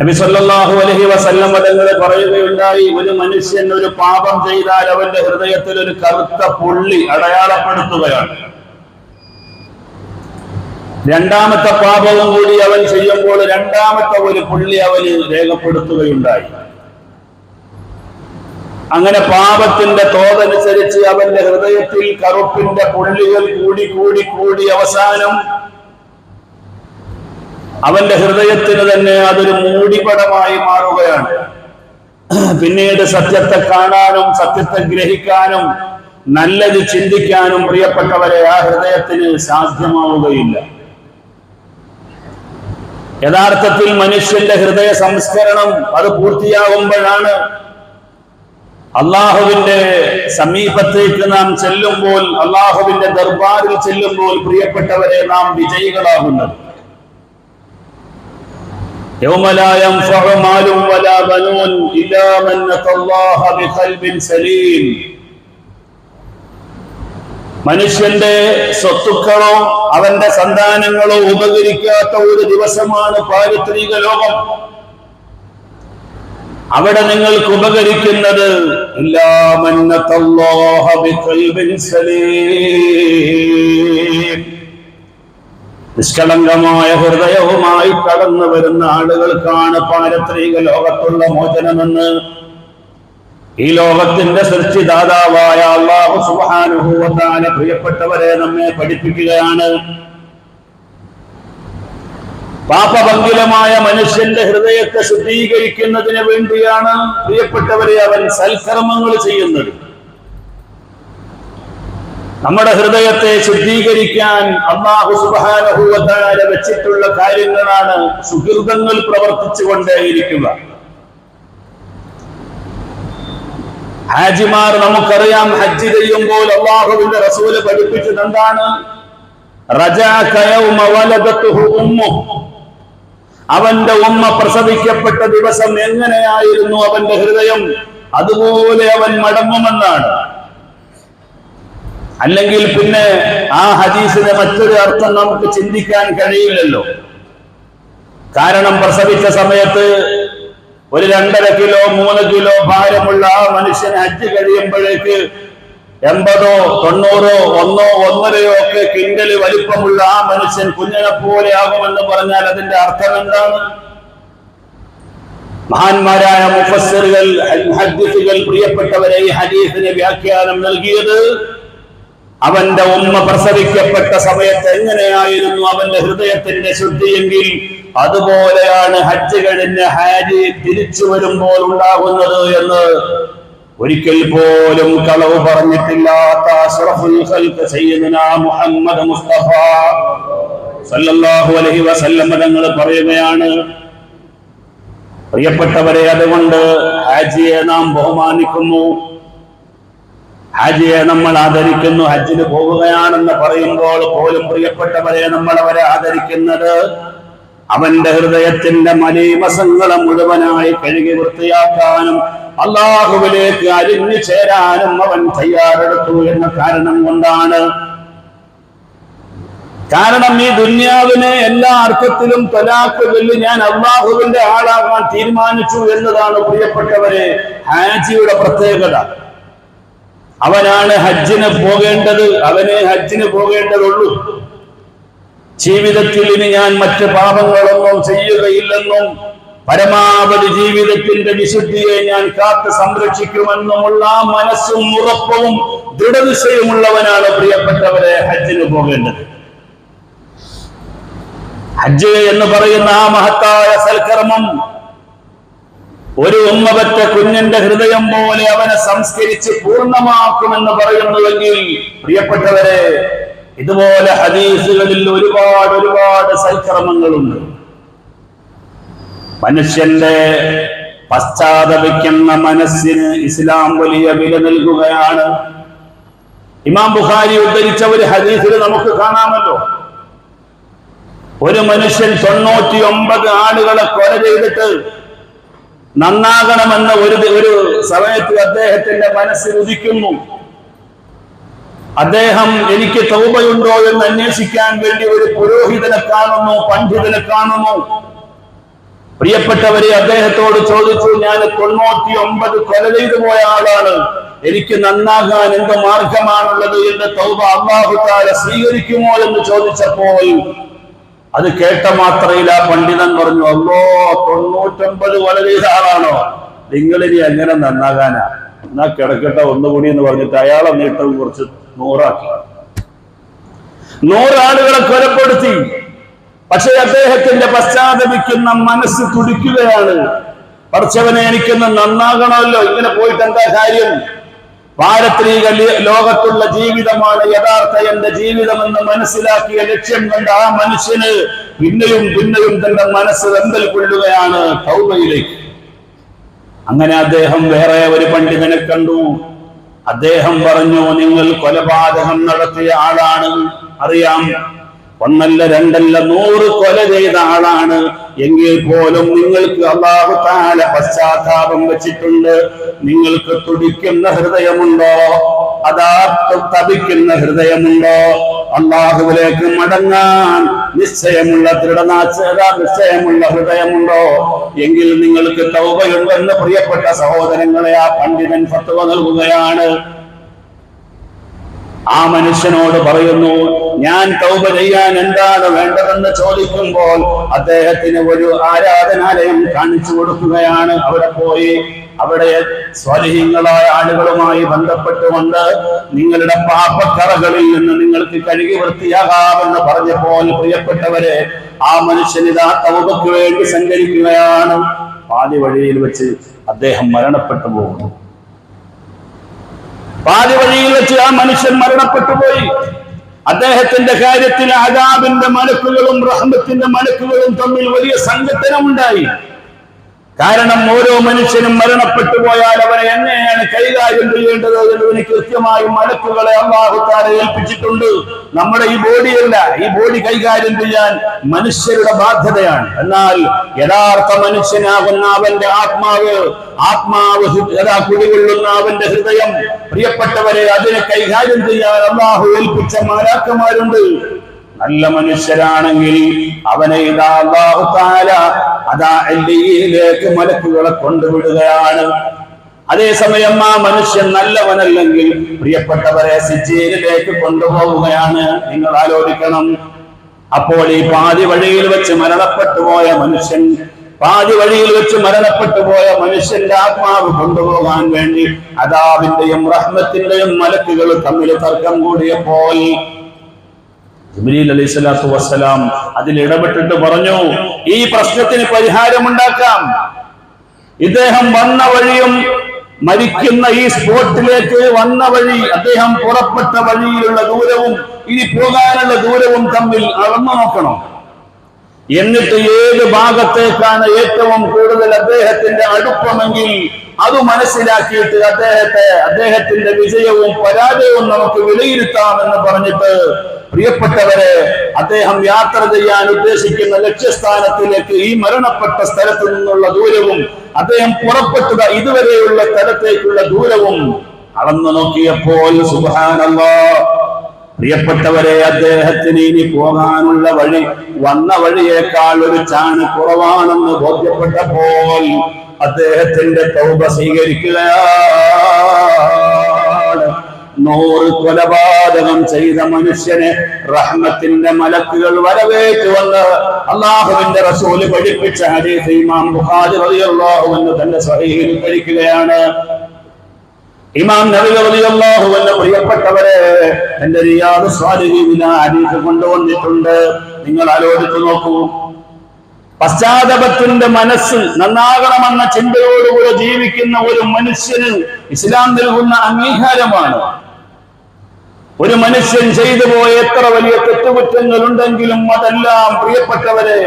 സല്ലല്ലാഹു അലൈഹി വസല്ലം പറയുകയുണ്ടായി ഒരു മനുഷ്യൻ ഒരു പാപം ചെയ്താൽ അവന്റെ ഹൃദയത്തിൽ ഒരു കറുത്ത പുള്ളി അടയാളപ്പെടുത്തുകയാണ്. രണ്ടാമത്തെ പാപവും കൂടി അവൻ ചെയ്യുമ്പോൾ രണ്ടാമത്തെ ഒരു പുള്ളി അവന് രേഖപ്പെടുത്തുകയുണ്ടായി. അങ്ങനെ പാപത്തിന്റെ തോതനുസരിച്ച് അവന്റെ ഹൃദയത്തിൽ കറുപ്പിന്റെ പുള്ളികൾ കൂടി കൂടി കൂടി അവസാനം അവന്റെ ഹൃദയത്തിന് തന്നെ അതൊരു മൂടിപടമായി മാറുകയാണ്. പിന്നീട് സത്യത്തെ കാണാനും സത്യത്തെ ഗ്രഹിക്കാനും നല്ലത് ചിന്തിക്കാനും പ്രിയപ്പെട്ടവരെ ആ ഹൃദയത്തിന് സാധ്യമാവുകയില്ല. യഥാർത്ഥത്തിൽ മനുഷ്യന്റെ ഹൃദയ സംസ്കരണം അത് പൂർത്തിയാകുമ്പോഴാണ് അള്ളാഹുവിന്റെ സമീപത്തേക്ക് നാം ചെല്ലുമ്പോൾ അള്ളാഹുവിന്റെ ദർബാറിൽ ചെല്ലുമ്പോൾ പ്രിയപ്പെട്ടവരെ നാം വിജയികളാകുന്നത്. يوم لا ينفع مال ولا بنون إلا من أتى الله بقلب سليم മനുഷ്യന്റെ സ്വത്തുക്കളോ അവന്റെ സന്താനങ്ങളോ ഉപകരിക്കാത്ത ഒരു ദിവസമാണ് പാരിത്രിക ലോകം അവിടെ നിങ്ങൾക്ക് ഉപകരിക്കുന്നത് ഇല്ലാ മന്നത്തല്ലാഹ ബിഖൽബിൻ സലീം നിഷ്കളങ്കമായ ഹൃദയവുമായി കടന്നു വരുന്ന ആളുകൾക്കാണ് പാരത്രിക ലോകത്തുള്ള മോചനമെന്ന് ഈ ലോകത്തിന്റെ സൃഷ്ടിദാതാവായ അള്ളാഹു സുബാനുഭൂവത്താന പ്രിയപ്പെട്ടവരെ നമ്മെ പഠിപ്പിക്കുകയാണ്. പാപഭംഗിലമായ മനുഷ്യന്റെ ഹൃദയത്തെ ശുദ്ധീകരിക്കുന്നതിന് വേണ്ടിയാണ് പ്രിയപ്പെട്ടവരെ അവൻ സൽക്കർമ്മങ്ങൾ ചെയ്യുന്നത്. നമ്മുടെ ഹൃദയത്തെ ശുദ്ധീകരിക്കാൻ അള്ളാഹു സുബാനഹുവത്താര വെച്ചിട്ടുള്ള കാര്യങ്ങളാണ് സുഹൃതങ്ങൾ പ്രവർത്തിച്ചുകൊണ്ടേയിരിക്കുക. ഹാജിമാർ നമുക്കറിയാം ഹജ്ജ് ചെയ്യുമ്പോൾ അള്ളാഹുവിന്റെ റസൂൽ പഠിപ്പിച്ചത് എന്താണ്? അവന്റെ ഉമ്മ പ്രസവിക്കപ്പെട്ട ദിവസം എങ്ങനെയായിരുന്നു അവന്റെ ഹൃദയം? അതുപോലെ അവൻ മടങ്ങുമെന്നാണ്. അല്ലെങ്കിൽ പിന്നെ ആ ഹദീസിന്റെ മറ്റൊരു അർത്ഥം നമുക്ക് ചിന്തിക്കാൻ കഴിയില്ലല്ലോ. കാരണം പ്രസവിച്ച സമയത്ത് ഒരു രണ്ടര കിലോ മൂന്ന് കിലോ ഭാരമുള്ള ആ മനുഷ്യൻ ഹജ്ജ് കഴിയുമ്പോഴേക്ക് എൺപതോ തൊണ്ണൂറോ ഒന്നോ ഒന്നരയോ ഒക്കെ കിങ്കൽ വലിപ്പമുള്ള ആ മനുഷ്യൻ കുഞ്ഞിനെ പോലെ ആകുമെന്ന് പറഞ്ഞാൽ അതിന്റെ അർത്ഥം എന്താണ്? മഹാന്മാരായ മുഫസ്സിറുകൾ പ്രിയപ്പെട്ടവരെ ഈ ഹദീസിന് വ്യാഖ്യാനം നൽകിയത് അവന്റെ ഉമ്മ പ്രസവിക്കപ്പെട്ട സമയത്ത് എങ്ങനെയായിരുന്നു അവന്റെ ഹൃദയത്തിന്റെ ശുദ്ധിയെങ്കിൽ അതുപോലെയാണ് ഹജ്ജ് കഴിഞ്ഞ ഹാജി തിരിച്ചു വരുമ്പോൾ ഉണ്ടാകുന്നത് എന്ന് ഒരിക്കൽ പോലും കളവ് പറഞ്ഞിട്ടില്ലാത്ത മുഹമ്മദ് മുസ്തഫ തങ്ങൾ പറയുകയാണ് പ്രിയപ്പെട്ടവരെ അതുകൊണ്ട് ഹാജിയെ നാം ബഹുമാനിക്കുന്നു. ഹാജിയെ നമ്മൾ ആദരിക്കുന്നു. ഹജ്ജിന് പോവുകയാണെന്ന് പറയുമ്പോൾ പോലും പ്രിയപ്പെട്ടവരെ നമ്മൾ അവരെ ആദരിക്കുന്നത് അവന്റെ ഹൃദയത്തിന്റെ മലീമസങ്ങളെ മുഴുവനായി കഴുകി വൃത്തിയാക്കാനും അള്ളാഹുവിലേക്ക് അരിഞ്ഞു ചേരാനും അവൻ തയ്യാറെടുത്തു എന്ന കാരണം കൊണ്ടാണ്. കാരണം ഈ ദുന്യാവിനെ എല്ലാ അർത്ഥത്തിലും തലാക്ക് വെല്ലു ഞാൻ അള്ളാഹുവിന്റെ ആളാകാൻ തീരുമാനിച്ചു എന്നതാണ് പ്രിയപ്പെട്ടവരെ ഹാജിയുടെ പ്രത്യേകത. അവനാണ് ഹജ്ജിന് പോകേണ്ടത് അവനെ ഹജ്ജിന് പോകേണ്ടതുള്ളൂ. ജീവിതത്തിൽ ഇനി ഞാൻ മറ്റ് പാപങ്ങളൊന്നും ചെയ്യുകയില്ലെന്നും പരമാവധി ജീവിതത്തിന്റെ വിശുദ്ധിയെ ഞാൻ കാത്ത് സംരക്ഷിക്കുമെന്നുമുള്ള മനസ്സും ഉറപ്പവും ദൃഢനിശ്ചയമുള്ളവനാണ് പ്രിയപ്പെട്ടവരെ ഹജ്ജിന് പോകേണ്ടത്. ഹജ്ജ് എന്ന് പറയുന്ന ആ മഹത്തായ സൽക്കർമ്മം ഒരു ഉമ്മപറ്റ കുഞ്ഞിന്റെ ഹൃദയം പോലെ അവനെ സംസ്കരിച്ച് പൂർണമാക്കുമെന്ന് പറയുന്നുവെങ്കിൽ പ്രിയപ്പെട്ടവരെ ഇതുപോലെ ഹദീസുകളിൽ ഒരുപാട് ഒരുപാട് സൽക്രമങ്ങളുണ്ട് മനുഷ്യന്റെ പശ്ചാത്തപിക്കുന്ന മനസ്സിന് ഇസ്ലാം വലിയ വില നൽകുകയാണ്. ഇമാം ബുഖാരി ഉദ്ധരിച്ച ഒരു ഹദീസിൽ നമുക്ക് കാണാമല്ലോ. ഒരു മനുഷ്യൻ തൊണ്ണൂറ്റി ഒമ്പത് ആളുകളെ കൊല ചെയ്തിട്ട് നന്നാകണമെന്ന ഒരു ഒരു സമയത്ത് അദ്ദേഹത്തിന്റെ മനസ്സിൽ ഉദിക്കുന്നു. അദ്ദേഹം എനിക്ക് തൗബയുണ്ടോ എന്ന് അന്വേഷിക്കാൻ വേണ്ടി ഒരു പുരോഹിതനെ കാണുന്നു പണ്ഡിതനെ കാണുന്നു. പ്രിയപ്പെട്ടവരെ അദ്ദേഹത്തോട് ചോദിച്ചു ഞാൻ തൊണ്ണൂറ്റി ഒമ്പത് കൊല ചെയ്തു പോയ ആളാണ്. എനിക്ക് നന്നാകാൻ എന്ത് മാർഗമാണുള്ളത് എന്റെ തൗബ അള്ളാഹുക്കാരെ സ്വീകരിക്കുമോ? എന്ന് ചോദിച്ചപ്പോൾ അത് കേട്ട മാത്രയിൽ ആ പണ്ഡിതൻ പറഞ്ഞു അല്ലോ തൊണ്ണൂറ്റൊമ്പത് ചെയ്ത ആളാണോ നിങ്ങളിനി എങ്ങനെ നന്നാകാനാ? എന്നാ കിടക്കട്ടെ ഒന്നുകൂടി എന്ന് പറഞ്ഞിട്ട് അയാളെ നീട്ടം കുറച്ച് നൂറാക്കി. നൂറാളുകളെ കൊലപ്പെടുത്തി. പക്ഷെ അദ്ദേഹത്തിന്റെ പശ്ചാത്തപിക്കുന്ന മനസ്സ് തുടിക്കുകയാണ്. പഠിച്ചവനെ എനിക്കൊന്ന് നന്നാകണമല്ലോ. ഇങ്ങനെ പോയിട്ട് എന്താ കാര്യം? പാരത്രിക ലോകത്തുള്ള ജീവിതമാണ് യഥാർത്ഥ എന്റെ ജീവിതമെന്ന് മനസ്സിലാക്കിയ ലക്ഷ്യം കണ്ട ആ മനുഷ്യന് പിന്നെയും പിന്നെയും തന്റെ മനസ്സ് വെമ്പൽ കൊള്ളുകയാണ് കൗമയിലേക്ക് അങ്ങനെ അദ്ദേഹം വേറെ ഒരു പണ്ഡിതനെ കണ്ടു. അദ്ദേഹം പറഞ്ഞു നിങ്ങൾ കൊലപാതകം നടത്തിയ ആളാണ്. അറിയാം ഒന്നല്ല രണ്ടല്ല നൂറ് കൊല ചെയ്ത ആളാണ്. എങ്കിൽ പോലും നിങ്ങൾക്ക് അള്ളാഹു താല പശ്ചാത്താപം വെച്ചിട്ടുണ്ട്. നിങ്ങൾക്ക് തുടിക്കുന്ന ഹൃദയമുണ്ടോ? അതാ തപിക്കുന്ന ഹൃദയമുണ്ടോ? അള്ളാഹുവിലേക്ക് മടങ്ങാൻ നിശ്ചയമുള്ള ദൃഢനാശത നിശ്ചയമുള്ള ഹൃദയമുണ്ടോ? എങ്കിൽ നിങ്ങൾക്ക് തൗബയുണ്ടെന്ന് പ്രിയപ്പെട്ട സഹോദരങ്ങളെ ആ പണ്ഡിതൻ ഫത്വ നൽകുകയാണ്. ആ മനുഷ്യനോട് പറയുന്നു ഞാൻ തൗബ ചെയ്യാൻ എന്താണ് വേണ്ടതെന്ന് ചോദിക്കുമ്പോൾ അദ്ദേഹത്തിന് ഒരു ആരാധനാലയം കാണിച്ചു കൊടുക്കുകയാണ് അവിടെ പോയി. അവിടെ സ്വാലിഹ്യങ്ങളായ ആളുകളുമായി ബന്ധപ്പെട്ടുകൊണ്ട് നിങ്ങളുടെ പാപക്കറകളിൽ നിന്ന് നിങ്ങൾക്ക് കഴുകി വൃത്തിയാകാമെന്ന് പറഞ്ഞപ്പോൾ പ്രിയപ്പെട്ടവരെ ആ മനുഷ്യനിതാ തൗബയ്ക്ക് വേണ്ടി സഞ്ചരിക്കുകയാണ്. പാതി വഴിയിൽ വെച്ച് അദ്ദേഹം മരണപ്പെട്ടു പോകുന്നു. പാതി വഴിയിൽ വെച്ച് ആ മനുഷ്യൻ മരണപ്പെട്ടു പോയി. അദ്ദേഹത്തിന്റെ കാര്യത്തിൽ അതാബിന്റെ മലക്കുകളും റഹ്മത്തിന്റെ മലക്കുകളും തമ്മിൽ വലിയ സംഘട്ടനമുണ്ടായി കാരണം ഓരോ മനുഷ്യനും മരണപ്പെട്ടു പോയാൽ അവനെ എങ്ങനെയാണ് കൈകാര്യം ചെയ്യേണ്ടത് എന്നതിന് കൃത്യമായും മലക്കുകളെ അള്ളാഹുത്താരെ ഏൽപ്പിച്ചിട്ടുണ്ട്. നമ്മുടെ ഈ ബോഡിയല്ല ഈ ബോഡി കൈകാര്യം ചെയ്യാൻ മനുഷ്യരുടെ ബാധ്യതയാണ്. എന്നാൽ യഥാർത്ഥ മനുഷ്യനാകുന്ന അവന്റെ ആത്മാവ് ആത്മാവ് യഥാ കുടികൊള്ളുന്ന അവന്റെ ഹൃദയം പ്രിയപ്പെട്ടവരെ അതിനെ കൈകാര്യം ചെയ്യാൻ അള്ളാഹു ഏൽപ്പിച്ച മാലാക്കന്മാരുണ്ട്. നല്ല മനുഷ്യരാണെങ്കിൽ അവനെ അതാ എല്ലിയിലേക്ക് മലക്കുകളെ കൊണ്ടുവിടുകയാണ്. അതേസമയം ആ മനുഷ്യൻ നല്ലവനല്ലെങ്കിൽ പ്രിയപ്പെട്ടവരെ സിജീലിലേക്ക് കൊണ്ടുപോവുകയാണ്. നിങ്ങൾ ആലോചിക്കണം. അപ്പോൾ ഈ പാതി വഴിയിൽ വെച്ച് മരണപ്പെട്ടു പോയ മനുഷ്യൻ പാതി വഴിയിൽ വെച്ച് മരണപ്പെട്ടു പോയ മനുഷ്യന്റെ ആത്മാവ് കൊണ്ടുപോകാൻ വേണ്ടി അതാവിന്റെയും റഹ്മത്തിന്റെയും മലക്കുകൾ തമ്മിൽ തർക്കം കൂടിയപ്പോൾ ജിബ്രീൽ അലൈഹി സ്വലാത്തു വസ്സലാം അതിൽ ഇടപെട്ടിട്ട് പറഞ്ഞു ഈ പ്രശ്നത്തിന് പരിഹാരമുണ്ടാക്കാം. ഇദ്ദേഹം വന്ന വഴിയും മരിക്കുന്ന ഈ സ്പോട്ടിലേക്ക് വന്ന വഴി അദ്ദേഹം പുറപ്പെട്ട വഴിയിലുള്ള ദൂരവും ഇനി പോകാനുള്ള ദൂരവും തമ്മിൽ അളന്നു നോക്കണം. എന്നിട്ട് ഏത് ഭാഗത്തേക്കാണ് ഏറ്റവും കൂടുതൽ അദ്ദേഹത്തിന്റെ അടുപ്പമെങ്കിൽ അത് മനസ്സിലാക്കിയിട്ട് അദ്ദേഹത്തെ അദ്ദേഹത്തിന്റെ വിജയവും പരാജയവും നമുക്ക് വിലയിരുത്താമെന്ന് പറഞ്ഞിട്ട് പ്രിയപ്പെട്ടവരെ അദ്ദേഹം യാത്ര ചെയ്യാൻ ഉദ്ദേശിക്കുന്ന ലക്ഷ്യസ്ഥാനത്തിലേക്ക് ഈ മരണപ്പെട്ട സ്ഥലത്തു നിന്നുള്ള ദൂരവും അദ്ദേഹം പുറപ്പെട്ടത് ഇതുവരെയുള്ള സ്ഥലത്തേക്കുള്ള ദൂരവും അളന്നു നോക്കിയപ്പോൾ സുബാനല്ലോ പ്രിയപ്പെട്ടവരെ അദ്ദേഹത്തിന് ഇനി പോകാനുള്ള വഴി വന്ന വഴിയേക്കാൾ ഒരു ചാണ് കുറവാണെന്ന് ബോധ്യപ്പെട്ടപ്പോൾ അദ്ദേഹത്തിന്റെ തൗബ സ്വീകരിക്കുകയാണ്. നൂറ് കൊലപാതകം ചെയ്ത മനുഷ്യനെ റഹ്മത്തിന്റെ മലക്കുകൾ വരവേറ്റ് വന്ന് അള്ളാഹുവിന്റെ റസൂൽ പഠിപ്പിച്ച ഹദീസ് ഇമാം ബുഖാരി റളിയല്ലാഹു അൻഹു തന്റെ സഹീഹിൽ ഉദ്ധരിക്കുകയാണ് ഇമാം നബി റളിയല്ലാഹു പ്രിയപ്പെട്ടവരെ എന്റെ റിയാദ് സ്വാലിഹീന ഹദീസ് കൊണ്ടുവന്നിട്ടുണ്ട്. നിങ്ങൾ ആലോചിച്ചു നോക്കൂ. പശ്ചാത്തലത്തിന്റെ മനസ്സ് നന്നാകണമെന്ന ചിന്തയോടുകൂടെ ജീവിക്കുന്ന ഒരു മനുഷ്യന് ഇസ്ലാം നൽകുന്ന അംഗീകാരമാണ്. ഒരു മനുഷ്യൻ ചെയ്തു പോയ എത്ര വലിയ തെറ്റുകുറ്റങ്ങൾ ഉണ്ടെങ്കിലും അതെല്ലാം പ്രിയപ്പെട്ടവരെ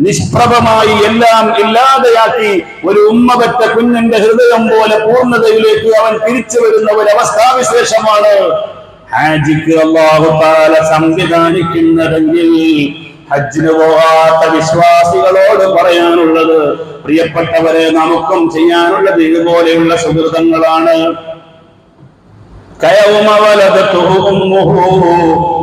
നിഷ്പ്രഭമായി എല്ലാം ഇല്ലാതെയാക്കി ഒരു ഉമ്മപറ്റ കുഞ്ഞിന്റെ ഹൃദയം പോലെ പൂർണതയിലേക്ക് അവൻ തിരിച്ചു വരുന്ന ഒരു അവസ്ഥാവിശേഷമാണ് ഹാജിക്ക് അള്ളാഹു താല സംവിധാനിക്കുന്നതെങ്കിൽ ഹജ്ജിന് പോകാത്ത വിശ്വാസികളോട് പറയാനുള്ളത് പ്രിയപ്പെട്ടവരെ നമുക്കും ചെയ്യാനുള്ളത് ഇതുപോലെയുള്ള സുഹൃതങ്ങളാണ്.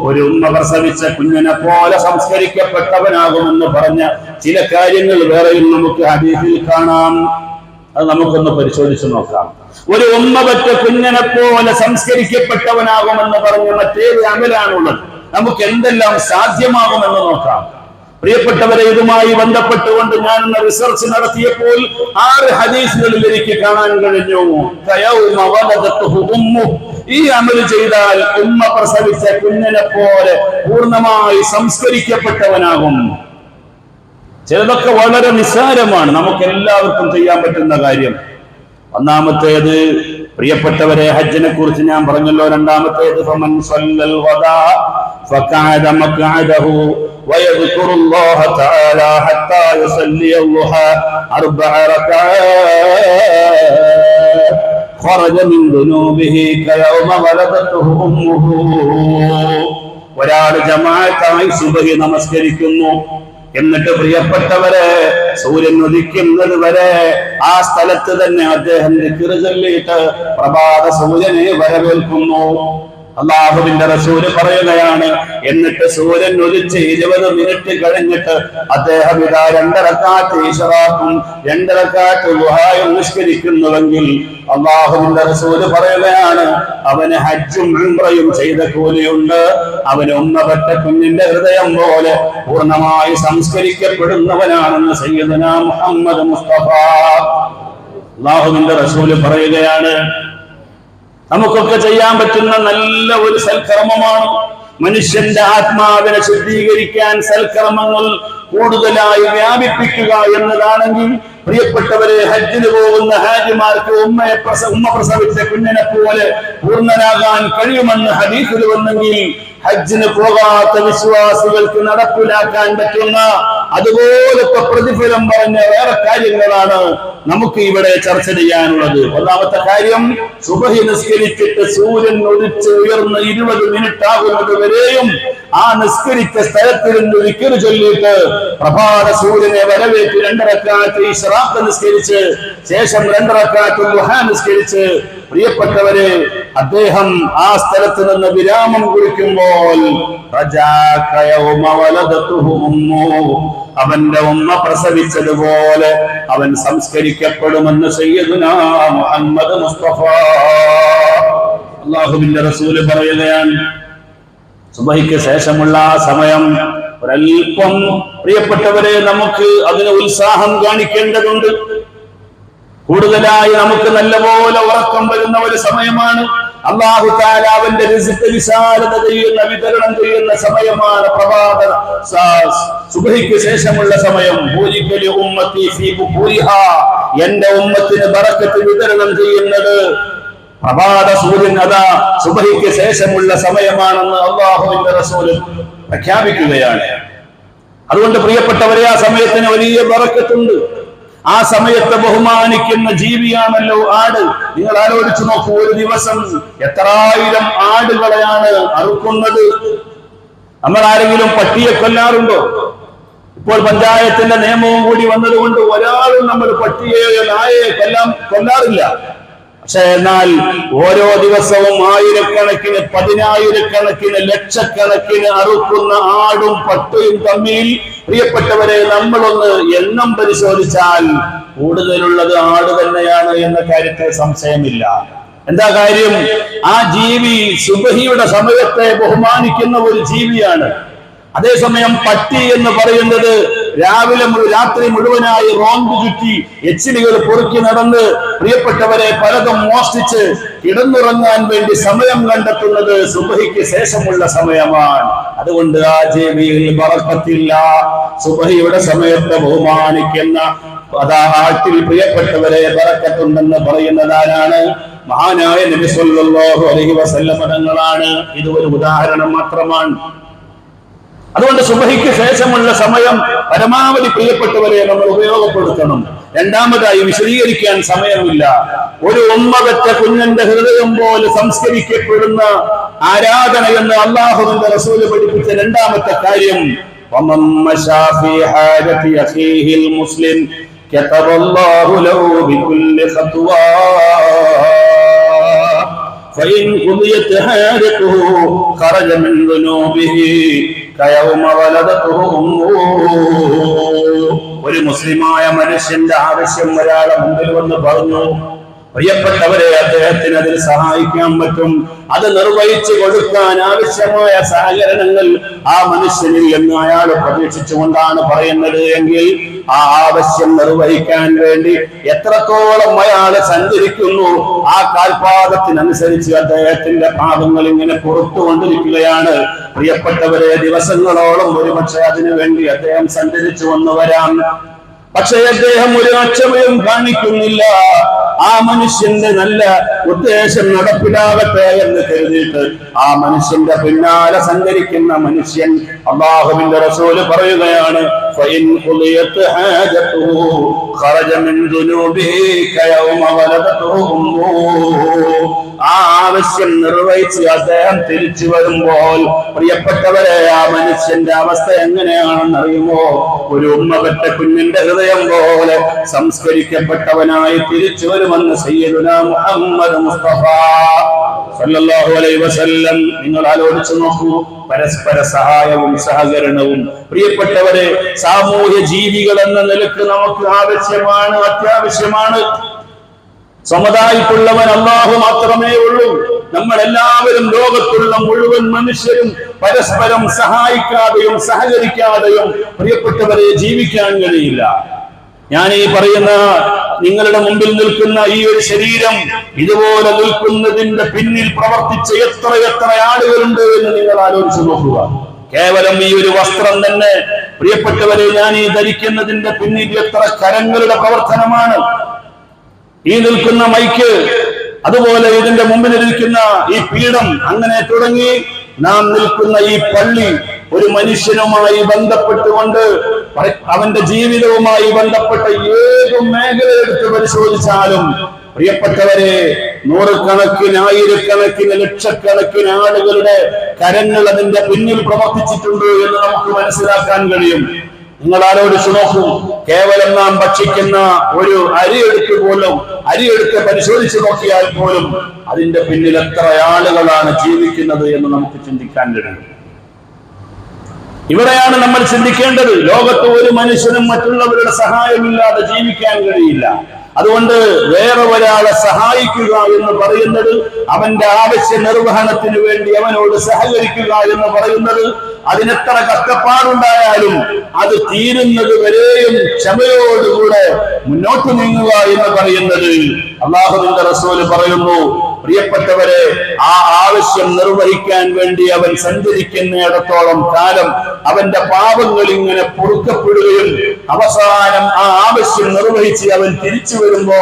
ഒരു ഉമ്മ പ്രസവിച്ച കുഞ്ഞിനെ പോലെ സംസ്കരിക്കപ്പെട്ടവനാകുമെന്ന് പറഞ്ഞ ചില കാര്യങ്ങൾ വേറെയും നമുക്ക് ഹദീസിൽ കാണാം. അത് നമുക്കൊന്ന് പരിശോധിച്ചു നോക്കാം. ഒരു ഉമ്മ പറ്റ കുഞ്ഞിനെ പോലെ സംസ്കരിക്കപ്പെട്ടവനാകുമെന്ന് പറഞ്ഞ മറ്റേത് അമലാണുള്ളത്. നമുക്ക് എന്തെല്ലാം സാധ്യമാകുമെന്ന് നോക്കാം. പ്രിയപ്പെട്ടവരെ ഇതുമായി ബന്ധപ്പെട്ടുകൊണ്ട് ഞാൻ ഇന്ന് റിസർച്ച് നടത്തിയപ്പോൾ ആറ് ഹദീസുകളിൽ എനിക്ക് കാണാൻ കഴിഞ്ഞു. ഈ അമൽ ചെയ്താൽ ഉമ്മ പ്രസവിച്ച കുഞ്ഞിനെ പോലെ പൂർണമായി സംസ്കരിക്കപ്പെട്ടവനാകും. ചിലതൊക്കെ വളരെ നിസ്സാരമാണ്. നമുക്ക് എല്ലാവർക്കും ചെയ്യാൻ പറ്റുന്ന കാര്യം. ഒന്നാമത്തേത് പ്രിയപ്പെട്ടവരെ ഹജ്ജിനെ കുറിച്ച് ഞാൻ പറഞ്ഞല്ലോ. രണ്ടാമത്തേത് ഫമൻ സ്വല്ലൽ വദാ ഫഖഅദ മഖഅദഹു ويذكر الله تعالى حتى يصلي الضحى أربع ركعات خرج من ذنوبه كيوم ولدته أمه ഒരാൾ ജമാഅത്തായി സുബഹി നമസ്കരിക്കുന്നു എന്നിട്ട് പ്രിയപ്പെട്ടവരെ സൂര്യൻ ഉദിക്കുന്നത് വരെ ആ സ്ഥലത്ത് തന്നെ അദ്ദേഹം ദിക്റ് ചൊല്ലിയിട്ട് പ്രഭാത സൂര്യനെ വരവേൽക്കുന്നു അള്ളാഹുവിന്റെ റസൂൽ പറയുകയാണ് എന്നിട്ട് സൂര്യൻ ഒലിച്ച് ഇരുപത് മിനിറ്റ് കഴിഞ്ഞിട്ട് അദ്ദേഹം ഇതാ രണ്ടരക്കാറ്റ് ഈശ്വറാക്കും രണ്ടരക്കാറ്റ് ഗുഹായും നിഷ്കരിക്കുന്നുവെങ്കിൽ അള്ളാഹുവിന്റെ റസൂൽ പറയുകയാണ് അവന് ഹജ്ജും ഉംറയും ചെയ്ത കൂലിയുണ്ട്. അവന് ഉമ്മപ്പെട്ട കുഞ്ഞിന്റെ ഹൃദയം പോലെ പൂർണമായി സംസ്കരിക്കപ്പെടുന്നവനാണെന്ന് സയ്യിദന മുഹമ്മദ് മുസ്തഫ. അള്ളാഹുവിന്റെ റസൂൽ പറയുകയാണ് നമുക്കൊക്കെ ചെയ്യാൻ പറ്റുന്ന നല്ല ഒരു സൽക്കർമ്മമാണ്. മനുഷ്യന്റെ ആത്മാവിനെ ശുദ്ധീകരിക്കാൻ സൽക്കർമ്മങ്ങൾ കൂടുതലായി വ്യാപിപ്പിക്കുക എന്നതാണെങ്കിൽ പ്രിയപ്പെട്ടവരെ ഹജ്ജിന് പോകുന്ന ഹാജിമാർക്ക് ഉമ്മയെ ഉമ്മ പ്രസവിച്ച കുഞ്ഞിനെ പോലെ പൂർണനാകാൻ കഴിയുമെന്ന് ഹദീസിൽ വന്നെങ്കിൽ ഹജ്ജിന് പോകാത്ത വിശ്വാസികൾക്ക് നടപ്പിലാക്കാൻ പറ്റുന്ന അതുപോലത്തെ പ്രതിഫലം പറഞ്ഞ വേറെ കാര്യങ്ങളാണ് നമുക്ക് ഇവിടെ ചർച്ച ചെയ്യാനുള്ളത്. ഒന്നാമത്തെ കാര്യം സുബഹി നിസ്കരിച്ചിട്ട് സൂര്യൻ ഒടിച്ച് ഉയർന്ന് ഇരുപത് മിനിറ്റ് ആകുന്നത് വരെയും ആ നിസ്കരിച്ച സ്ഥലത്തിൽ നിന്ന് വിക്കറ് ചൊല്ലിയിട്ട് പ്രഭാത സൂര്യനെ വരവേറ്റ് രണ്ടരക്കാലത്ത് ശ്രാദ്ധ നിസ്കരിച്ച് ശേഷം രണ്ടരക്കാലത്ത് ദുഹാ നിസ്കരിച്ച് പ്രിയപ്പെട്ടവരെ അദ്ദേഹം ആ സ്ഥലത്ത് നിന്ന് വിരാമം കുറിക്കുമ്പോൾ. അവന്റെ ഉമ്മ പ്രസവിച്ചതുപോലെ അവൻ സംസ്കരിക്കപ്പെടുമെന്ന് സയ്യിദുനാ മുഹമ്മദ് മുസ്തഫ അള്ളാഹുവിന്റെ റസൂൽ പറയുകയാണ് സുബഹിക്ക് ശേഷമുള്ള ആ സമയം ഒരൽപ്പം പ്രിയപ്പെട്ടവരെ നമുക്ക് അതിന് ഉത്സാഹം കാണിക്കേണ്ടതുണ്ട് കൂടുതലായി നമുക്ക് നല്ലപോലെ ഉറക്കം വരുന്ന ഒരു സമയമാണ് അള്ളാഹു താലാവിന്റെ റിസിക്ക് വിശാലത ചെയ്യുന്ന വിതരണം ചെയ്യുന്ന സമയമാണ് പ്രഭാത സുബഹിക്ക് ശേഷമുള്ള സമയം. എന്റെ ഉമ്മത്തിന് ബറക്കത്ത് വിതരണം ചെയ്യുന്നത് പ്രഭാത സൂര്യൻ അതാ സുബഹിക്ക് ശേഷമുള്ള സമയമാണെന്ന് അള്ളാഹുവിന്റെ റസൂൽ പ്രഖ്യാപിക്കുകയാണ്. അതുകൊണ്ട് പ്രിയപ്പെട്ടവരെ ആ സമയത്തിന് വലിയ ബറക്കത്തുണ്ട്. ആ സമയത്തെ ബഹുമാനിക്കുന്ന ജീവിയാണല്ലോ ആട്. നിങ്ങൾ ആലോചിച്ചു നോക്കൂ ഒരു ദിവസം എത്രായിരം ആടുകളെയാണ് അറുക്കുന്നത്? നമ്മൾ ആരെങ്കിലും പട്ടിയെ കൊല്ലാറുണ്ടോ? ഇപ്പോൾ പഞ്ചായത്തിന്റെ നിയമവും കൂടി വന്നതുകൊണ്ട് ഒരാളും നമ്മൾ പട്ടിയെയോ നായയെ കൊല്ലാം കൊല്ലാറില്ല. പക്ഷെ എന്നാൽ ഓരോ ദിവസവും ആയിരക്കണക്കിന് പതിനായിരക്കണക്കിന് ലക്ഷക്കണക്കിന് അറുക്കുന്ന ആടും പട്ടയും തമ്മിൽ പ്രിയപ്പെട്ടവരെ നമ്മളൊന്ന് എണ്ണം പരിശോധിച്ചാൽ കൂടുതലുള്ളത് ആട് തന്നെയാണ് എന്ന കാര്യത്തിൽ സംശയമില്ല. എന്താ കാര്യം? ആ ജീവി സുബഹിയുടെ സമയത്തെ ബഹുമാനിക്കുന്ന ഒരു ജീവിയാണ്. അതേസമയം പട്ടി എന്ന് പറയുന്നത് രാവിലെ രാത്രി മുഴുവനായി റോങ് ചുറ്റി എച്ചിലുകൾ പൊറുക്കി നടന്ന് പ്രിയപ്പെട്ടവരെ പലതും മോഷ്ടിച്ച് കിടന്നുറങ്ങാൻ വേണ്ടി സമയം കണ്ടെത്തുന്നത് സുബഹിക്ക് ശേഷമുള്ള സമയമാണ്. അതുകൊണ്ട് ആ ജീവിയിൽ വളർത്തത്തില്ല സുബഹിയുടെ സമയത്തെ ബഹുമാനിക്കുന്ന അതാ ആട്ടിൽ പ്രിയപ്പെട്ടവരെ ബറക്കത്തുണ്ടെന്ന് പറയുന്നതാരാണ് മഹാനായ നബി അലൈഹി വസല്ലം പദങ്ങളാണ് ഇത് ഒരു ഉദാഹരണം മാത്രമാണ്. അതുകൊണ്ട് സുബഹിക്ക് ശേഷമുള്ള സമയം പരമാവധി പ്രിയപ്പെട്ടവരെ നമ്മൾ ഉപയോഗപ്പെടുത്തണം രണ്ടാമതായി വിശദീകരിക്കാൻ സമയമില്ല ഒരു ഉമ്മകറ്റ കുഞ്ഞന്റെ ഹൃദയം പോലെ സംസ്കരിക്കപ്പെടുന്ന ആരാധന എന്ന് അള്ളാഹുവിന്റെ റസൂല് പഠിപ്പിച്ച രണ്ടാമത്തെ കാര്യം ومن مشى في حاجة أخيه المسلم كتب الله له بكل خطوة فإن قضيت حاجته خرج من ذنوبه كيوم ولدته أمه ഒരു മുസ്ലിമായ മനുഷ്യന്റെ ആവശ്യം ഒരാളെ മുമ്പിൽ വന്ന് പറഞ്ഞു പ്രിയപ്പെട്ടവരെ അദ്ദേഹത്തിന് അതിൽ സഹായിക്കാൻ പറ്റും. അത് നിർവഹിച്ചു കൊടുക്കാൻ ആവശ്യമായ സഹകരണങ്ങൾ ആ മനുഷ്യനിൽ എന്ന് അയാൾ പ്രതീക്ഷിച്ചുകൊണ്ടാണ് പറയുന്നത് എങ്കിൽ ആ ആവശ്യം നിർവഹിക്കാൻ വേണ്ടി എത്രത്തോളം അയാൾ സഞ്ചരിക്കുന്നു ആ കാൽപാദത്തിനനുസരിച്ച് അദ്ദേഹത്തിന്റെ പാപങ്ങൾ ഇങ്ങനെ പുറത്തുകൊണ്ടിരിക്കുകയാണ്. പ്രിയപ്പെട്ടവരെ ദിവസങ്ങളോളം ഒരുപക്ഷെ അതിനു വേണ്ടി അദ്ദേഹം സഞ്ചരിച്ചു വന്നു വരാം. പക്ഷേ അദ്ദേഹം ഒരു അക്ഷമയും കാണിക്കുന്നില്ല. ആ മനുഷ്യന്റെ നല്ല ഉദ്ദേശം നടപ്പിലാകട്ടെ എന്ന് കരുതിയിട്ട് ആ മനുഷ്യന്റെ പിന്നാലെ സഞ്ചരിക്കുന്ന മനുഷ്യൻ അള്ളാഹുവിന്റെ റസൂൽ പറയുകയാണ് ആവശ്യം നിർവഹിച്ച് അദ്ദേഹം തിരിച്ചു വരുമ്പോൾ പ്രിയപ്പെട്ടവരെ ആ മനുഷ്യന്റെ അവസ്ഥ എങ്ങനെയാണെന്നറിയുമോ? ഒരു ഉമ്മ പെറ്റ കുഞ്ഞിന്റെ ഹൃദയം പോലെ സംസ്കരിക്കപ്പെട്ടവനായി തിരിച്ചു വരുമെന്ന് സയ്യിദുന മുഹമ്മദ് മുസ്തഫ. നിങ്ങൾ ആലോചിച്ചു നോക്കൂ. പരസ്പര സഹായവും സഹകരണവും. പ്രിയപ്പെട്ടവരെ സാമൂഹ്യ ജീവികൾ എന്ന നിലയ്ക്ക് നമുക്ക് ആവശ്യമാണ് അത്യാവശ്യമാണ്. സമതായിട്ടുള്ളവൻ അള്ളാഹു മാത്രമേ ഉള്ളൂ. നമ്മൾ എല്ലാവരും ലോകത്തുള്ള മുഴുവൻ മനുഷ്യരും പരസ്പരം സഹായിക്കാതെയും സഹകരിക്കാതെയും പ്രിയപ്പെട്ടവരെ ജീവിക്കാൻ കഴിയില്ല. ഞാൻ ഈ പറയുന്ന നിങ്ങളുടെ മുമ്പിൽ നിൽക്കുന്ന ഈ ഒരു ശരീരം ഇതുപോലെ നിൽക്കുന്നതിന്റെ പിന്നിൽ പ്രവർത്തിച്ച എത്ര എത്ര ആളുകളുണ്ട് എന്ന് നിങ്ങൾ ആലോചിച്ച് നോക്കുക. കേവലം ഈ ഒരു വസ്ത്രം തന്നെ പ്രിയപ്പെട്ടവരെ ഞാൻ ഈ ധരിക്കുന്നതിന്റെ പിന്നിൽ എത്ര കരങ്ങളുടെ പ്രവർത്തനമാണ്. ഈ നിൽക്കുന്ന മൈക്ക് അതുപോലെ ഇതിന്റെ മുമ്പിലിരിക്കുന്ന ഈ പീഠം അങ്ങനെ തുടങ്ങി നാം നിൽക്കുന്ന ഈ പള്ളി ഒരു മനുഷ്യനുമായി ബന്ധപ്പെട്ടുകൊണ്ട് അവന്റെ ജീവിതവുമായി ബന്ധപ്പെട്ട ഏത് മേഖല എടുത്ത് പരിശോധിച്ചാലും പ്രിയപ്പെട്ടവരെ നൂറുകണക്കിന് ആയിരക്കണക്കിന് ലക്ഷക്കണക്കിന് ആളുകളുടെ കരങ്ങൾ അതിന്റെ പിന്നിൽ പ്രവർത്തിച്ചിട്ടുണ്ട് എന്ന് നമുക്ക് മനസ്സിലാക്കാൻ കഴിയും. നിങ്ങൾ ആലോചിച്ചു നോക്കൂ കേവലം നാം ഭക്ഷിക്കുന്ന ഒരു അരിയെടുത്ത് പോലും അരിയെടുത്ത് പരിശോധിച്ചു നോക്കിയാൽ പോലും അതിന്റെ പിന്നിൽ എത്ര ആളുകളാണ് ജീവിക്കുന്നത് എന്ന് നമുക്ക് ചിന്തിക്കാൻ കഴിയും. ഇവിടെയാണ് നമ്മൾ ചിന്തിക്കേണ്ടത്. ലോകത്ത് ഒരു മനുഷ്യനും മറ്റുള്ളവരുടെ സഹായമില്ലാതെ ജീവിക്കാൻ കഴിയില്ല. അതുകൊണ്ട് വേറെ ഒരാളെ സഹായിക്കുക എന്ന് പറയുന്നത് അവന്റെ ആവശ്യ നിർവഹണത്തിന് വേണ്ടി അവനോട് സഹകരിക്കുക എന്ന് പറയുന്നത് അതിനെത്ര കഷ്ടപ്പാടുണ്ടായാലും അത് തീരുന്നത് വരെയും ക്ഷമയോടുകൂടെ മുന്നോട്ട് നീങ്ങുക എന്ന് പറയുന്നത്. അള്ളാഹുവിന്റെ റസൂൽ പറയുന്നു പ്രിയപ്പെട്ടവരെ ആ ആവശ്യം നിർവഹിക്കാൻ വേണ്ടി അവൻ സഞ്ചരിക്കുന്നിടത്തോളം കാലം അവന്റെ പാപങ്ങൾ ഇങ്ങനെ പൊറുക്കപ്പെടുകയും അവസാനം ആ ആവശ്യം നിർവഹിച്ച് അവൻ തിരിച്ചു വരുമ്പോ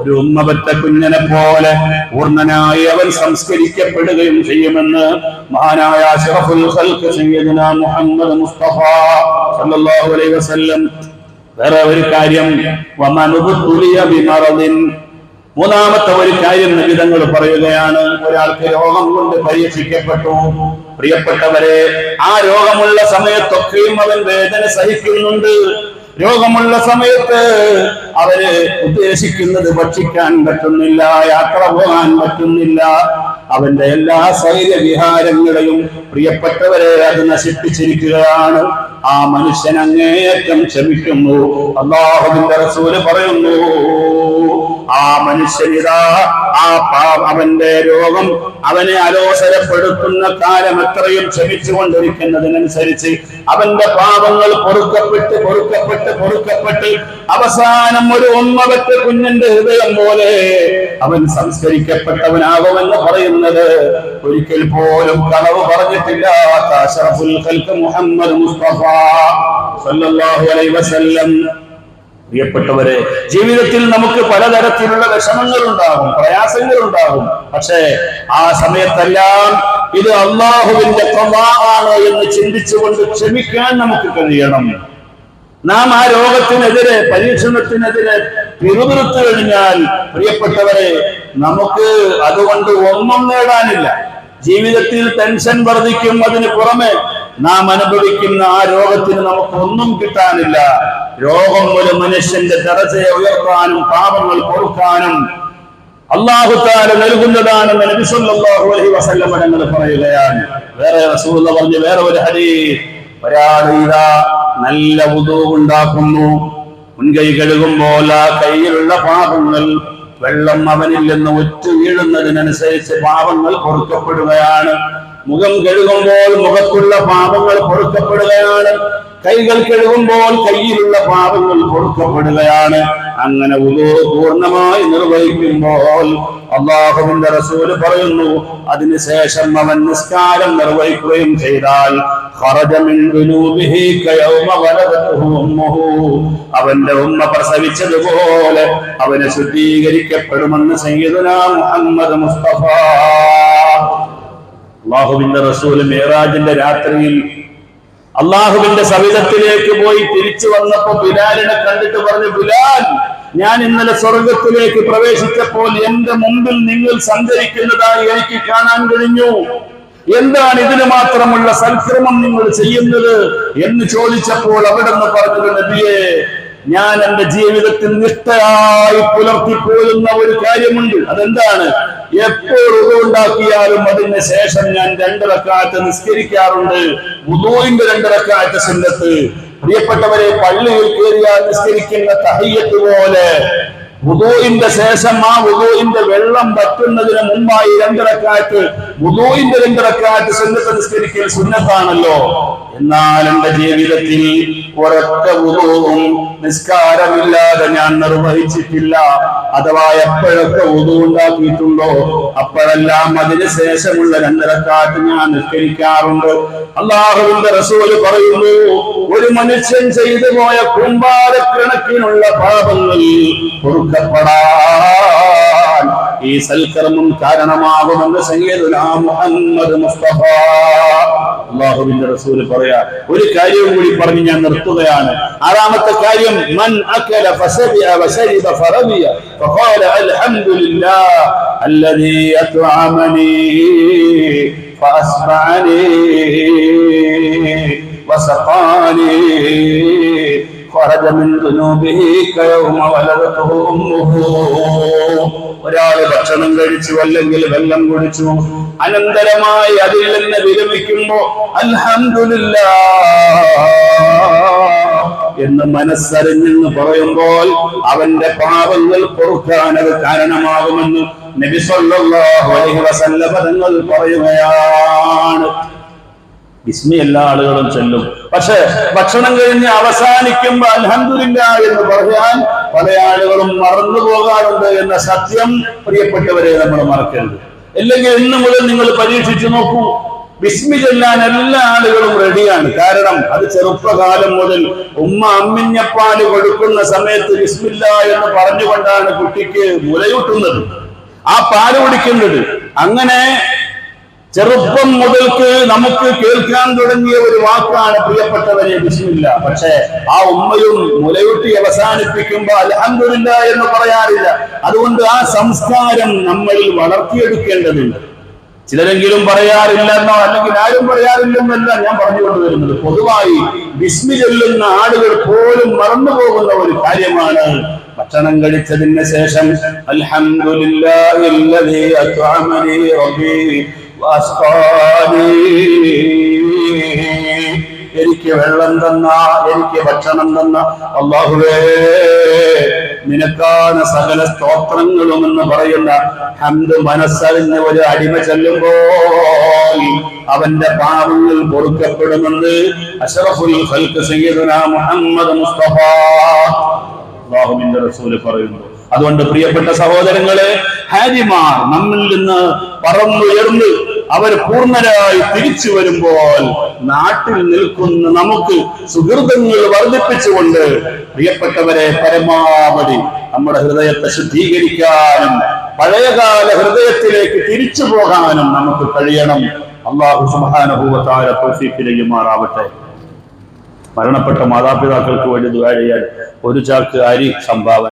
ഒരു ഉമ്മപറ്റ കുഞ്ഞനെ പോലെ പൂർണനായി അവൻ സംസ്കരിക്കപ്പെടുകയും ചെയ്യുമെന്ന് മഹാനായ അഷ്റഫുൽ ഖൽഖ് സയ്യിദുന മുഹമ്മദ് മുസ്തഫ സല്ലല്ലാഹു അലൈഹി വസല്ലം. വേറെ ഒരു കാര്യം വമനുബുത്തുലിയ ബിമറദിൻ മൂന്നാമത്തെ ഒരു കാര്യം നിമിതങ്ങൾ പറയുകയാണ്. ഒരാൾക്ക് രോഗം കൊണ്ട് പരീക്ഷിക്കപ്പെട്ടു. പ്രിയപ്പെട്ടവരെ ആ രോഗമുള്ള സമയത്തൊക്കെയും അവൻ വേദന സഹിക്കുന്നുണ്ട്. രോഗമുള്ള സമയത്ത് അവർ ഉദ്ദേശിക്കുന്നത് ഭക്ഷിക്കാൻ പറ്റുന്നില്ല യാത്ര പോകാൻ പറ്റുന്നില്ല. അവന്റെ എല്ലാ സൈര്യവിഹാരങ്ങളെയും പ്രിയപ്പെട്ടവരെ അത് നശിപ്പിച്ചിരിക്കുകയാണ്. ആ മനുഷ്യൻ അങ്ങേയറ്റം ക്ഷമിക്കുന്നു. അള്ളാഹുവിന്റെ റസൂൽ പറയുന്നു ആ മനുഷ്യനിതാ ആ അവന്റെ രോഗം അവനെ അലോസരപ്പെടുത്തുന്ന കാലം എത്രയും ക്ഷമിച്ചുകൊണ്ടിരിക്കുന്നതിനനുസരിച്ച് അവന്റെ പാപങ്ങൾ പൊറുക്കപ്പെട്ട് പൊറുക്കപ്പെട്ട് പൊറുക്കപ്പെട്ട് അവസാനം ഒരു ഒന്നവറ്റ കുഞ്ഞിന്റെ ഹൃദയം പോലെ അവൻ സംസ്കരിക്കപ്പെട്ടവനാകുമെന്ന് പറയുന്നത് ഒരിക്കൽ പോലും കളവ് പറഞ്ഞിട്ടില്ലാത്ത മുഹമ്മദ് മുസ്തഫ വസല്ലം. പ്രിയപ്പെട്ടവരെ ജീവിതത്തിൽ നമുക്ക് പലതരത്തിലുള്ള വിഷമങ്ങൾ ഉണ്ടാകും പ്രയാസങ്ങൾ ഉണ്ടാകും പക്ഷേ ആ സമയത്തെല്ലാം ഇത് അള്ളാഹുവിന്റെ പ്രഭാവാണ് എന്ന് ചിന്തിച്ചുകൊണ്ട് ക്ഷമിക്കാൻ നമുക്ക് കഴിയണം. നാം ആ രോഗത്തിനെതിരെ പരീക്ഷണത്തിനെതിരെ പിറുപിറുത്തു കഴിഞ്ഞാൽ പ്രിയപ്പെട്ടവരെ നമുക്ക് അതുകൊണ്ട് ഒന്നും നേടാനില്ല. ജീവിതത്തിൽ ടെൻഷൻ വർദ്ധിക്കും അതിന് പുറമെ നാം അനുഭവിക്കുന്ന ആ രോഗത്തിന് നമുക്ക് ഒന്നും കിട്ടാനില്ല. രോഗം ഒരു മനുഷ്യന്റെ ദറജയെ ഉയർത്താനും പാപങ്ങൾ പൊറുക്കാനും അള്ളാഹുത്താൽ താല നൽകുന്നതാണെന്ന് നബി സല്ലല്ലാഹു അലൈഹി വസല്ലം തങ്ങൾ പറയുകയാണ്. വേറെ റസൂലുള്ള പറഞ്ഞു വേറെ ഒരു ഹദീസ്. ഒരാൾ നല്ല ഉദു ഉണ്ടാക്കുന്നു. മുൻകൈ കഴുകുമ്പോൾ ആ കയ്യിലുള്ള പാപങ്ങൾ വെള്ളം അവനിൽ നിന്ന് ഒറ്റ വീഴുന്നതിനനുസരിച്ച് പാപങ്ങൾ പൊറുക്കപ്പെടുകയാണ്. മുഖം കഴുകുമ്പോൾ മുഖത്തുള്ള പാപങ്ങൾ പൊറുക്കപ്പെടുകയാണ്. കൈകൾ കഴുകുമ്പോൾ കയ്യിലുള്ള പാപങ്ങൾ പൊറുക്കപ്പെടുകയാണ്. അങ്ങനെ ഉദു പൂർണമായി നിർവഹിക്കുമ്പോൾ അള്ളാഹുവിന്റെ റസൂൽ പറയുന്നു അതിനുശേഷം അവൻ നിസ്കാരം നിർവഹിക്കുകയും ചെയ്താൽ. അവന്റെ ഉമ്മ പ്രസവിച്ചതുപോലെ അവന് ശുദ്ധീകരിക്കപ്പെടുമെന്ന് സയ്യിദുനാ മുഹമ്മദ് മുസ്തഫ. അള്ളാഹുവിന്റെ റസൂൽ മേറാജിന്റെ രാത്രിയിൽ അള്ളാഹുവിന്റെ സവിധത്തിലേക്ക് പോയി തിരിച്ചു വന്നപ്പോ ബിലാലിനെ കണ്ടിട്ട് പറഞ്ഞു ബിലാൽ ഞാൻ ഇന്നലെ സ്വർഗത്തിലേക്ക് പ്രവേശിച്ചപ്പോൾ എന്റെ മുമ്പിൽ നിങ്ങൾ സഞ്ചരിക്കുന്നതായി എനിക്ക് കാണാൻ കഴിഞ്ഞു. എന്താണ് ഇതിന് മാത്രമുള്ള സൽക്രമം നിങ്ങൾ ചെയ്യുന്നത്? എന്ന് ചോദിച്ചപ്പോൾ അവിടെ നിന്ന് പറഞ്ഞത് നബിയെ ഞാൻ എന്റെ ജീവിതത്തിൽ നിഷ്ഠയായി പുലർത്തിപ്പോരുന്ന ഒരു കാര്യമുണ്ട്. അതെന്താണ്? എപ്പോൾ ഉണ്ടാക്കിയാലും അതിന് ശേഷം ഞാൻ രണ്ടിറക്കാറ്റ് നിസ്കരിക്കാറുണ്ട്. ഉദോയിന്റെ രണ്ടിറക്കാറ്റ് സുന്നത്ത്. പ്രിയപ്പെട്ടവരെ പള്ളിയിൽ കയറിയാൽ നിസ്കരിക്കുന്ന തഹയ്യത്ത് പോലെ വുദൂഇന്റെ ശേഷം ആ വുദൂഇന്റെ വെള്ളം വറ്റുന്നതിന് മുമ്പായി രണ്ടിടക്കാറ്റ് വുദൂഇന്റെ രണ്ടിടക്കാറ്റ് സുന്നത്ത് നിസ്കരിക്കൽ സുന്നത്താണല്ലോ. എന്നാൽ എന്റെ ജീവിതത്തിൽ ഒരൊറ്റ വുദൂവും നിസ്കാരമില്ലാതെ ഞാൻ നിർവഹിച്ചിട്ടില്ല. അഥവാ എപ്പോഴൊക്കെ വുദു ഉണ്ടാക്കിയിട്ടുണ്ടോ അപ്പോഴെല്ലാം അതിന് ശേഷമുള്ള രണ്ടിടക്കാറ്റ് ഞാൻ നിസ്കരിക്കാറുണ്ട്. അള്ളാഹുവിന്റെ റസൂൽ പറയുന്നു ഒരു മനുഷ്യൻ ചെയ്തു പോയ കുമ്പാരക്കണക്കിനുള്ള പാപങ്ങൾ പൊറുക്കപ്പെടാൻ ഈ സൽക്കർമ്മം കാരണമാകുമെന്ന് സയ്യിദുനാ മുഹമ്മദ് മുസ്തഫ അള്ളാഹുവിന്റെ റസൂല് പറയാ ഒരു കാര്യവും കൂടി പറഞ്ഞ് ഞാൻ നിർത്തുകയാണ് ആറാമത്തെ കാര്യം മൻ അക്കല ഫസബിയ വശരിബ ഫറബിയ فقال الحمد لله الذي أطعمني فأسمعني وسقاني خرج من ذنوبه كيوم ولدته أمه ഒരാള് ഭക്ഷണം കഴിച്ചു അല്ലെങ്കിൽ വെള്ളം കുടിച്ചു അനന്തരമായി അതിൽ നിന്ന് വിരമിക്കുമ്പോ അൽഹംദുലില്ലാ എന്ന് മനസ്സറിഞ്ഞെന്ന് പറയുമ്പോൾ അവന്റെ പാപങ്ങൾ പൊറുക്കാൻ അത് കാരണമാകുമെന്ന് നബി സല്ലല്ലാഹു അലൈഹി വസല്ലമ തങ്ങൾ പറയുകയാണ് ബിസ്മി എല്ലാ ആളുകളും ചെല്ലും. പക്ഷെ ഭക്ഷണം കഴിഞ്ഞ് അവസാനിക്കുമ്പോ അൽഹംദുലില്ല എന്ന് പറയാൻ പല ആളുകളും മറന്നു പോകാറുണ്ട് എന്ന സത്യം പ്രിയപ്പെട്ടവരെ നമ്മൾ മറക്കരുത്. അല്ലെങ്കിൽ ഇന്ന് മുതൽ നിങ്ങൾ പരീക്ഷിച്ചു നോക്കൂ ബിസ്മി ചെല്ലാൻ എല്ലാ ആളുകളും റെഡിയാണ്. കാരണം അത് ചെറുപ്പകാലം മുതൽ ഉമ്മ അമ്മിഞ്ഞപ്പാൽ കൊടുക്കുന്ന സമയത്ത് ബിസ്മില്ല എന്ന് പറഞ്ഞുകൊണ്ടാണ് കുട്ടിക്ക് മുലയൂട്ടുന്നത്. ആ പാൽ കുടിക്കുന്നത്. അങ്ങനെ ചെറുപ്പം മുതൽക്ക് നമുക്ക് കേൾക്കാൻ തുടങ്ങിയ ഒരു വാക്കാണ് പ്രിയപ്പെട്ടവരെ വിഷമില്ല. പക്ഷേ ആ ഉമ്മയും മുലയൂട്ടി അവസാനിപ്പിക്കുമ്പോൾ അലഹന്തുരില്ല എന്ന് പറയാറില്ല. അതുകൊണ്ട് ആ സംസ്കാരം നമ്മളിൽ വളർത്തിയെടുക്കേണ്ടതുണ്ട്. ചിലരെങ്കിലും പറയാറില്ലെന്നോ അല്ലെങ്കിൽ ആരും പറയാറില്ലെന്നല്ല ഞാൻ പറഞ്ഞുകൊണ്ട് വരുന്നത്. പൊതുവായി വിസ്മി ചെല്ലുന്ന ആളുകൾ പോലും മറന്നു പോകുന്ന ഒരു കാര്യമാണ് ഭക്ഷണം കഴിച്ചതിന് ശേഷം അൽഹംദുലില്ലാഹില്ലദീ അത്അമനി റബ്ബീ എനിക്ക് വെള്ളം തന്ന എനിക്ക് ഭക്ഷണം തന്ന അള്ളാഹുവേ നിനക്കാണ് സകല സ്തോത്രങ്ങളും എന്ന് പറയുന്ന ഹന്ത് മനസ്സറിഞ്ഞ ഒരു അടിമ ചെല്ലുമ്പോൾ അവന്റെ പാപങ്ങൾ പൊറുക്കപ്പെടുമെന്ന് അഷറഫുൽ ഖൽക്ക് സയ്യിദുനാ മുഹമ്മദ് മുസ്തഫ. അള്ളാഹുവിന്റെ റസൂൽ പറയുന്നു. അതുകൊണ്ട് പ്രിയപ്പെട്ട സഹോദരങ്ങളെ ഹാജിമാർ നമ്മിൽ നിന്ന് പറന്നുയർന്ന് അവർ പൂർണരായി തിരിച്ചു വരുമ്പോൾ നാട്ടിൽ നിൽക്കുന്ന നമുക്ക് സുഹൃതങ്ങൾ വർദ്ധിപ്പിച്ചുകൊണ്ട് പ്രിയപ്പെട്ടവരെ പരമാവധി നമ്മുടെ ഹൃദയത്തെ ശുദ്ധീകരിക്കാനും പഴയകാല ഹൃദയത്തിലേക്ക് തിരിച്ചു പോകാനും നമുക്ക് കഴിയണം. അള്ളാഹു സുബാനുഭൂവത്താര തൗഫീഖ് മാറാവട്ടെ മരണപ്പെട്ട മാതാപിതാക്കൾക്ക് വേണ്ടി ചെയ്യാൻ ഒരു ചാക്ക് അരി സംഭാവന